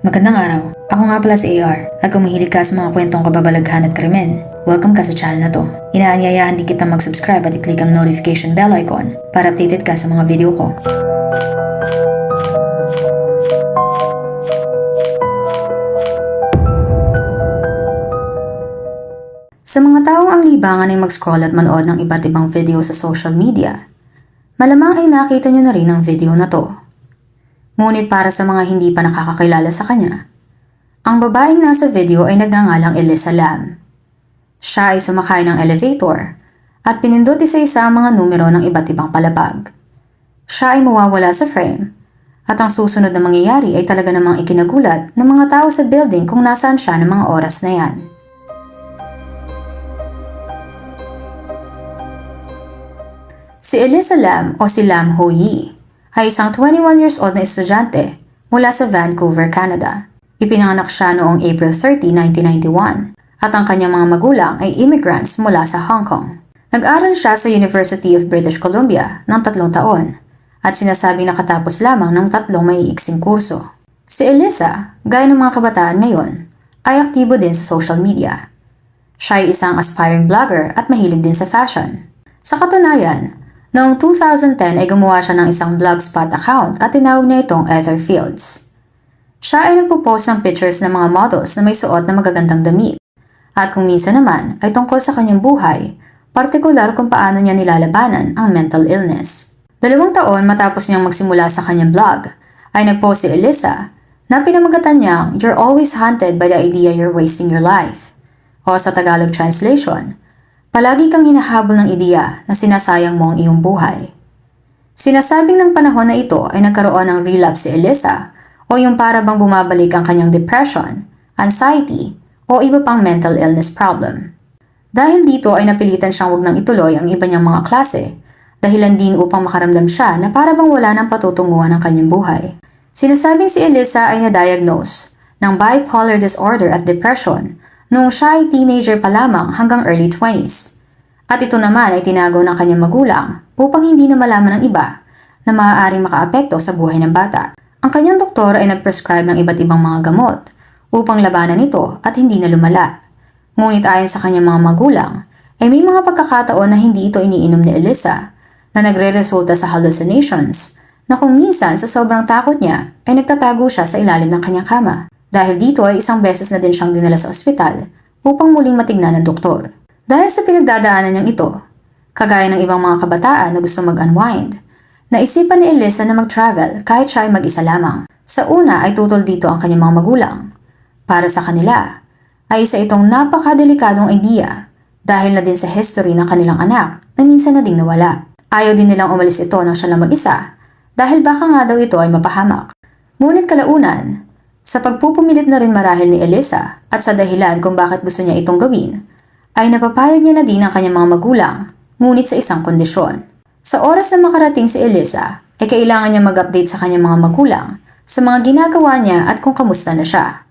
Magandang araw. Ako nga pala si AR at kung ka sa mga kwentong kababalaghan at krimen, welcome ka sa channel na to. Inaanyayahan din kita mag-subscribe at i-click ang notification bell icon para updated ka sa mga video ko. Sa mga taong ang libangan ay mag-scroll at manood ng iba't ibang video sa social media, malamang ay nakita nyo na rin ang video na to. Ngunit para sa mga hindi pa nakakakilala sa kanya, ang babaeng nasa video ay nagngangalang Elisa Lam. Siya ay sumakay ng elevator at pinindot isa-isa ang mga numero ng iba't ibang palapag. Siya ay mawawala sa frame at ang susunod na mangyayari ay talaga namang ikinagulat ng mga tao sa building kung nasaan siya ng mga oras na yan. Si Elisa Lam o si Lam Ho Yi ay isang 21 years old na estudyante mula sa Vancouver, Canada. Ipinanganak siya noong April 30, 1991 at ang kanyang mga magulang ay immigrants mula sa Hong Kong. Nag-aral siya sa University of British Columbia ng tatlong taon at sinasabing nakatapos lamang ng tatlong maiiksing kurso. Si Elisa, gaya ng mga kabataan ngayon, ay aktibo din sa social media. Siya ay isang aspiring vlogger at mahilig din sa fashion. Sa katunayan, Noong 2010 ay gumawa siya ng isang blogspot account at tinawag niya itong Ether Fields. Siya ay nagpo-post ng pictures ng mga models na may suot na magagandang damit. At kung minsan naman ay tungkol sa kanyang buhay, partikular kung paano niya nilalabanan ang mental illness. Dalawang taon matapos niyang magsimula sa kanyang blog, ay nagpost si Elisa na pinamagatan niyang You're always haunted by the idea you're wasting your life. O sa Tagalog translation, Palagi kang hinahabol ng ideya na sinasayang mo ang iyong buhay. Sinasabing ng panahon na ito ay nagkaroon ng relapse si Elisa o yung para bang bumabalik ang kanyang depression, anxiety, o iba pang mental illness problem. Dahil dito ay napilitan siyang wag nang ituloy ang iba niyang mga klase, dahilan din upang makaramdam siya na para bang wala ng patutunguhan ang kanyang buhay. Sinasabing si Elisa ay na-diagnose ng bipolar disorder at depression noong siya ay teenager pa lamang hanggang early 20s. At ito naman ay tinago ng kanyang magulang upang hindi na malaman ng iba na maaaring makaapekto sa buhay ng bata. Ang kanyang doktor ay nag-prescribe ng iba't ibang mga gamot upang labanan ito at hindi na lumala. Ngunit ayon sa kanyang mga magulang, ay may mga pagkakataon na hindi ito iniinom ni Elisa na nagre-resulta sa hallucinations na kung minsan sa sobrang takot niya ay nagtatago siya sa ilalim ng kanyang kama. Dahil dito ay isang beses na din siyang dinala sa ospital upang muling matignan ng doktor. Dahil sa pinagdadaanan niyang ito, kagaya ng ibang mga kabataan na gusto mag-unwind, naisipan ni Elisa na mag-travel kahit siya ay mag-isa lamang. Sa una ay tutol dito ang kanyang mga magulang. Para sa kanila, ay isa itong napakadelikadong idea dahil na din sa history ng kanilang anak na minsan na ding nawala. Ayaw din nilang umalis ito nang siya lang mag-isa dahil baka nga daw ito ay mapahamak. Ngunit kalaunan, sa pagpupumilit na rin marahil ni Elisa at sa dahilan kung bakit gusto niya itong gawin, ay napapayag niya na din ang kanyang mga magulang, ngunit sa isang kondisyon. Sa oras na makarating si Elisa, ay kailangan niya mag-update sa kanyang mga magulang sa mga ginagawa niya at kung kamusta na siya.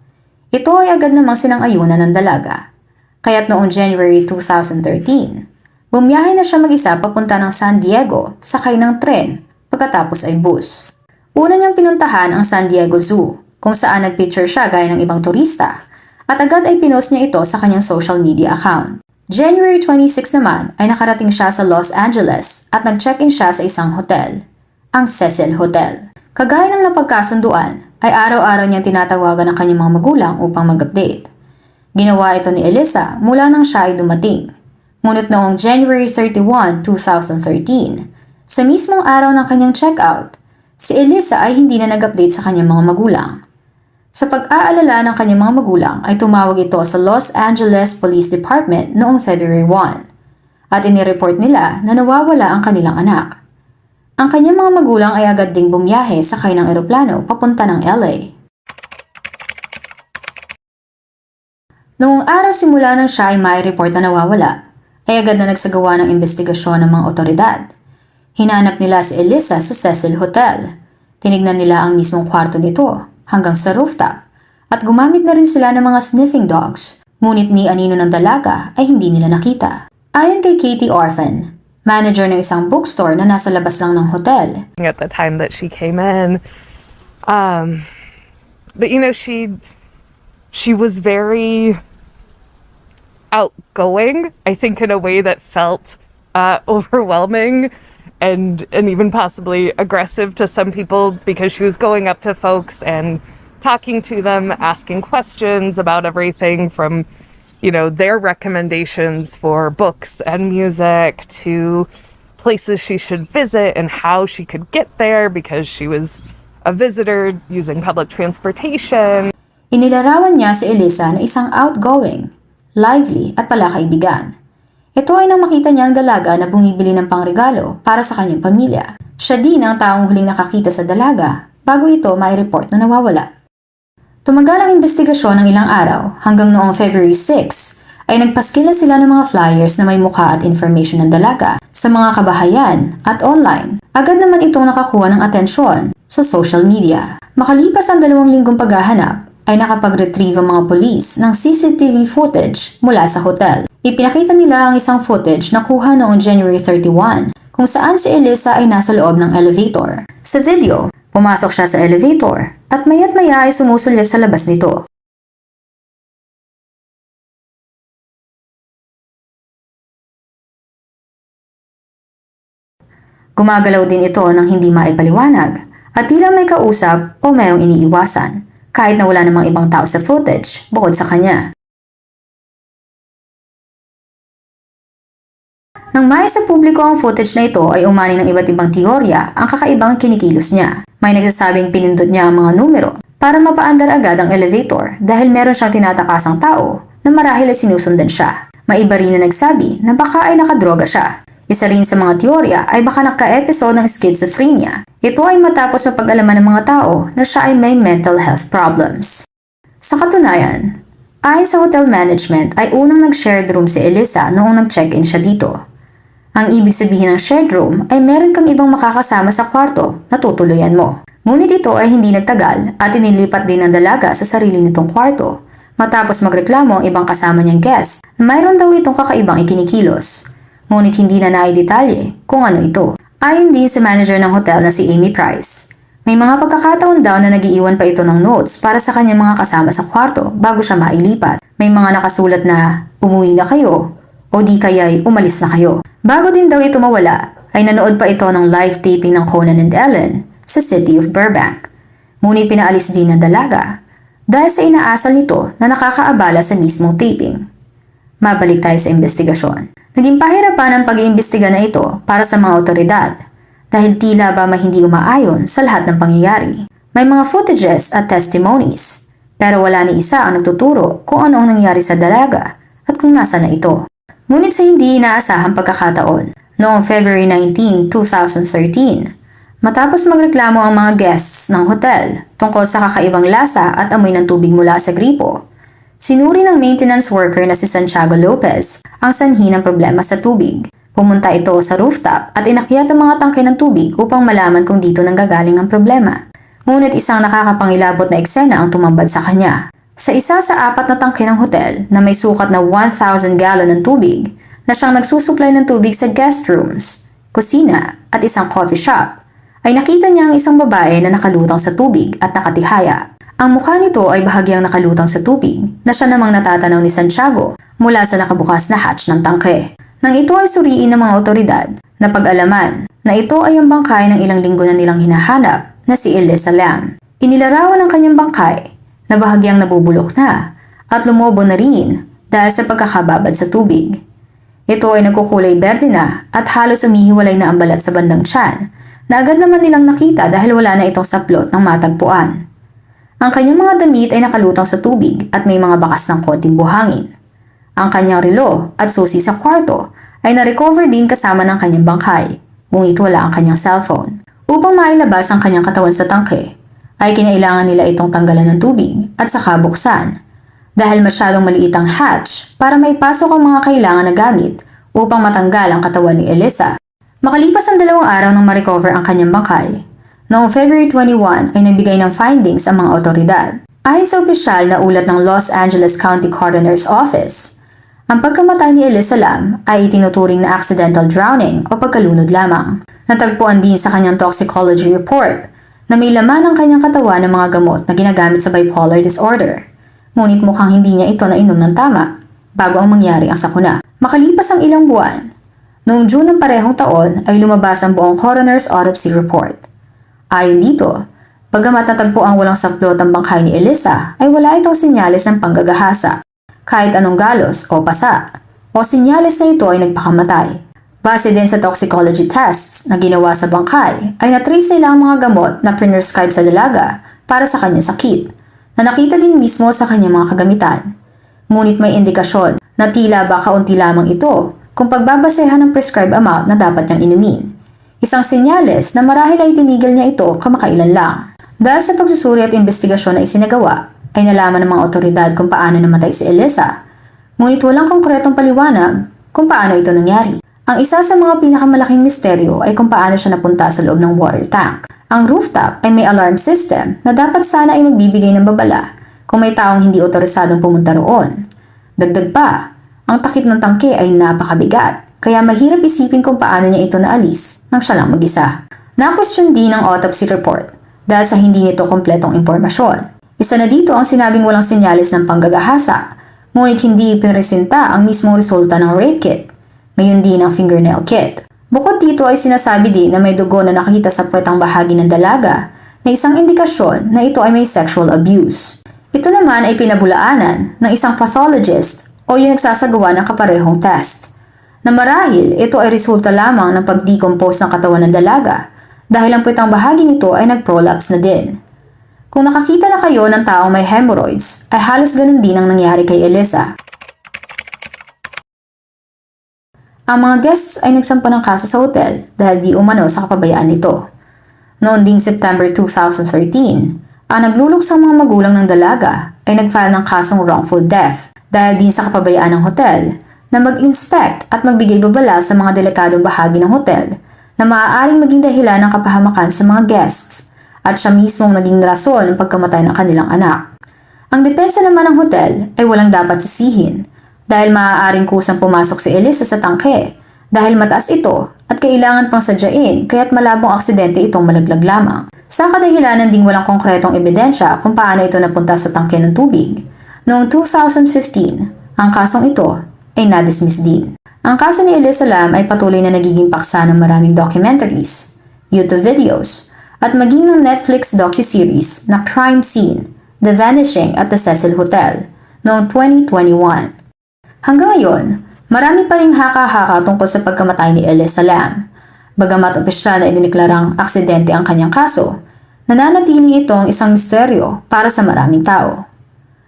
Ito ay agad namang sinang-ayunan ng dalaga. Kaya't noong January 2013, bumiyahe na siya mag-isa papunta ng San Diego sakay ng tren pagkatapos ay bus. Una niyang pinuntahan ang San Diego Zoo kung saan nagpicture siya gaya ng ibang turista at agad ay pinost niya ito sa kanyang social media account. January 26 naman ay nakarating siya sa Los Angeles at nag-check-in siya sa isang hotel, ang Cecil Hotel. Kagaya ng napagkasunduan, ay araw-araw niyang tinatawagan ang kanyang mga magulang upang mag-update. Ginawa ito ni Elisa mula nang siya ay dumating. Ngunit noong January 31, 2013, sa mismong araw ng kanyang check-out, si Elisa ay hindi na nag-update sa kanyang mga magulang. Sa pag-aalala ng kanyang mga magulang ay tumawag ito sa Los Angeles Police Department noong February 1 at inireport nila na nawawala ang kanilang anak. Ang kanyang mga magulang ay agad ding bumiyahe sakay ng eroplano papunta ng LA. Noong araw simula nang siya ay may report na nawawala, ay agad na nagsagawa ng investigasyon ng mga otoridad. Hinanap nila si Elisa sa Cecil Hotel. Tinignan nila ang mismong kwarto nito hanggang sa rooftop at gumamit na rin sila ng mga sniffing dogs ngunit ni anino ng dalaga ay hindi nila nakita. Ayon kay Katie Orphan, manager ng isang bookstore na nasa labas lang ng hotel, at the time that she came in. Um, but you know, she she was very outgoing. I think in a way that felt uh, overwhelming and and even possibly aggressive to some people because she was going up to folks and talking to them, asking questions about everything from you know their recommendations for books and music to places she should visit and how she could get there because she was a visitor using public transportation. Inilarawan niya si Elisa na isang outgoing, lively at palakaibigan. Ito ay nang makita niya ang dalaga na bumibili ng pangregalo para sa kanyang pamilya. Siya din ang taong huling nakakita sa dalaga bago ito may report na nawawala. Tumagal ang investigasyon ng ilang araw hanggang noong February 6 ay nagpaskila sila ng mga flyers na may mukha at information ng dalaga sa mga kabahayan at online. Agad naman itong nakakuha ng atensyon sa social media. Makalipas ang dalawang linggong paghahanap, ay nakapag-retrieve ang mga polis ng CCTV footage mula sa hotel. Ipinakita nila ang isang footage na kuha noong January 31 kung saan si Elisa ay nasa loob ng elevator. Sa video, pumasok siya sa elevator at mayat maya ay sumusulip sa labas nito. Gumagalaw din ito ng hindi maipaliwanag at tila may kausap o merong iniiwasan kahit na wala namang ibang tao sa footage bukod sa kanya. Nang may sa publiko ang footage na ito ay umani ng iba't ibang teorya ang kakaibang kinikilos niya. May nagsasabing pinindot niya ang mga numero para mapaandar agad ang elevator dahil meron siyang tinatakasang tao na marahil ay sinusundan siya. May iba rin na nagsabi na baka ay nakadroga siya. Isa rin sa mga teorya ay baka naka-episode ng schizophrenia. Ito ay matapos mapag-alaman ng mga tao na siya ay may mental health problems. Sa katunayan, ayon sa hotel management ay unang nag-shared room si Elisa noong nag-check-in siya dito. Ang ibig sabihin ng shared room ay meron kang ibang makakasama sa kwarto na tutuluyan mo. Ngunit ito ay hindi nagtagal at inilipat din ng dalaga sa sarili nitong kwarto matapos magreklamo ang ibang kasama niyang guest na mayroon daw itong kakaibang ikinikilos. Ngunit hindi na naidetalye kung ano ito. Ayon din sa manager ng hotel na si Amy Price. May mga pagkakataon daw na nagiiwan pa ito ng notes para sa kanyang mga kasama sa kwarto bago siya mailipat. May mga nakasulat na umuwi na kayo o di kaya'y umalis na kayo. Bago din daw ito mawala, ay nanood pa ito ng live taping ng Conan and Ellen sa City of Burbank. Ngunit pinaalis din ng dalaga dahil sa inaasal nito na nakakaabala sa mismong taping. Mabalik tayo sa investigasyon. Naging pahirapan ang pag-iimbestiga na ito para sa mga otoridad dahil tila ba hindi umaayon sa lahat ng pangyayari. May mga footages at testimonies pero wala ni isa ang nagtuturo kung ano ang nangyari sa dalaga at kung nasa na ito. Ngunit sa hindi inaasahang pagkakataon, noong February 19, 2013, matapos magreklamo ang mga guests ng hotel tungkol sa kakaibang lasa at amoy ng tubig mula sa gripo, sinuri ng maintenance worker na si Santiago Lopez ang sanhi ng problema sa tubig. Pumunta ito sa rooftop at inakyat ang mga tangke ng tubig upang malaman kung dito nanggagaling ang problema. Ngunit isang nakakapangilabot na eksena ang tumambad sa kanya. Sa isa sa apat na tangke ng hotel na may sukat na 1,000 gallon ng tubig na siyang nagsusupply ng tubig sa guest rooms, kusina at isang coffee shop, ay nakita niya ang isang babae na nakalutang sa tubig at nakatihaya. Ang mukha nito ay bahagyang nakalutang sa tubig na siya namang natatanaw ni Santiago mula sa nakabukas na hatch ng tangke. Nang ito ay suriin ng mga otoridad, napag-alaman na ito ay ang bangkay ng ilang linggo na nilang hinahanap na si Elisa Lam. Inilarawan ang kanyang bangkay na bahagyang nabubulok na at lumobo na rin dahil sa pagkakababad sa tubig. Ito ay nagkukulay berde na at halos umihiwalay na ang balat sa bandang tiyan na agad naman nilang nakita dahil wala na itong saplot ng matagpuan. Ang kanyang mga damit ay nakalutang sa tubig at may mga bakas ng konting buhangin. Ang kanyang relo at susi sa kwarto ay na-recover din kasama ng kanyang bangkay, ngunit wala ang kanyang cellphone. Upang mailabas ang kanyang katawan sa tangke, ay kinailangan nila itong tanggalan ng tubig at saka buksan. Dahil masyadong maliit ang hatch para may pasok ang mga kailangan na gamit upang matanggal ang katawan ni Elisa. Makalipas ang dalawang araw nang ma-recover ang kanyang bangkay, noong February 21 ay nagbigay ng findings ang mga otoridad. Ayon sa opisyal na ulat ng Los Angeles County Coroner's Office, ang pagkamatay ni Elisa Lam ay itinuturing na accidental drowning o pagkalunod lamang. Natagpuan din sa kanyang toxicology report na may laman ang kanyang katawan ng mga gamot na ginagamit sa bipolar disorder. Ngunit mukhang hindi niya ito nainom ng tama bago ang mangyari ang sakuna. Makalipas ang ilang buwan, noong June ng parehong taon ay lumabas ang buong coroner's autopsy report. Ayon dito, bagamat natagpo ang walang saplot ang bangkay ni Elisa, ay wala itong senyales ng panggagahasa, kahit anong galos o pasa, o senyales na ito ay nagpakamatay. Base din sa toxicology tests na ginawa sa bangkay, ay natrace nila ang mga gamot na prescribe sa dalaga para sa kanyang sakit, na nakita din mismo sa kanyang mga kagamitan. Ngunit may indikasyon na tila ba kaunti lamang ito kung pagbabasehan ng prescribed amount na dapat niyang inumin. Isang senyales na marahil ay tinigil niya ito kamakailan lang. Dahil sa pagsusuri at investigasyon na isinagawa, ay nalaman ng mga otoridad kung paano namatay si Elisa. Ngunit walang konkretong paliwanag kung paano ito nangyari. Ang isa sa mga pinakamalaking misteryo ay kung paano siya napunta sa loob ng water tank. Ang rooftop ay may alarm system na dapat sana ay magbibigay ng babala kung may taong hindi otorisadong pumunta roon. Dagdag pa, ang takip ng tangke ay napakabigat, kaya mahirap isipin kung paano niya ito naalis nang siya lang mag-isa. Na-question din ang autopsy report dahil sa hindi nito kompletong impormasyon. Isa na dito ang sinabing walang senyales ng panggagahasa, ngunit hindi pinresenta ang mismong resulta ng rape kit, ngayon din ang fingernail kit. Bukod dito ay sinasabi din na may dugo na nakita sa puwetang bahagi ng dalaga na isang indikasyon na ito ay may sexual abuse. Ito naman ay pinabulaanan ng isang pathologist o yung nagsasagawa ng kaparehong test. Na marahil ito ay resulta lamang ng pag-decompose ng katawan ng dalaga dahil ang puwetang bahagi nito ay nag-prolapse na din. Kung nakakita na kayo ng taong may hemorrhoids, ay halos ganun din ang nangyari kay Elisa. Ang mga guests ay nagsampa ng kaso sa hotel dahil di umano sa kapabayaan nito. Noon ding September 2013, ang nagluluksang mga magulang ng dalaga ay nag-file ng kasong wrongful death dahil din sa kapabayaan ng hotel na mag-inspect at magbigay babala sa mga delikadong bahagi ng hotel na maaaring maging dahilan ng kapahamakan sa mga guests at siya mismong naging rason ng pagkamatay ng kanilang anak. Ang depensa naman ng hotel ay walang dapat sisihin dahil maaaring kusang pumasok si Elisa sa tangke dahil mataas ito at kailangan pang sadyain kaya't malabong aksidente itong malaglag lamang. Sa kadahilanan ding walang konkretong ebidensya kung paano ito napunta sa tangke ng tubig, noong 2015, ang kasong ito ay nadismiss din. Ang kaso ni Elisa Lam ay patuloy na nagiging paksa ng maraming documentaries, YouTube videos, at maging ng Netflix docuseries na Crime Scene, The Vanishing at the Cecil Hotel noong 2021. Hanggang ngayon, marami pa ring haka-haka tungkol sa pagkamatay ni Elisa Lam. Bagamat opisyal na idiniklarang aksidente ang kanyang kaso, nananatili ito ang isang misteryo para sa maraming tao.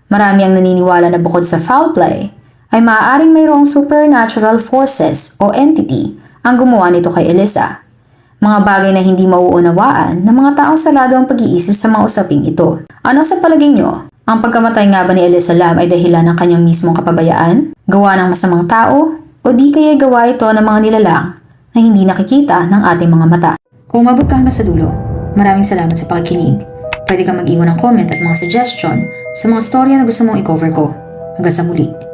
Marami ang naniniwala na bukod sa foul play, ay maaaring mayroong supernatural forces o entity ang gumawa nito kay Elisa. Mga bagay na hindi mauunawaan ng mga taong sarado ang pag-iisip sa mga usaping ito. Ano sa palagay nyo? Ang pagkamatay nga ba ni Elisa Lam ay dahilan ng kanyang mismong kapabayaan? Gawa ng masamang tao? O di kaya gawa ito ng mga nilalang na hindi nakikita ng ating mga mata? Kung umabot ka hanggang sa dulo, maraming salamat sa pakikinig. Pwede kang mag-iwan ng comment at mga suggestion sa mga storya na gusto mong i-cover ko. Hanggang sa muli.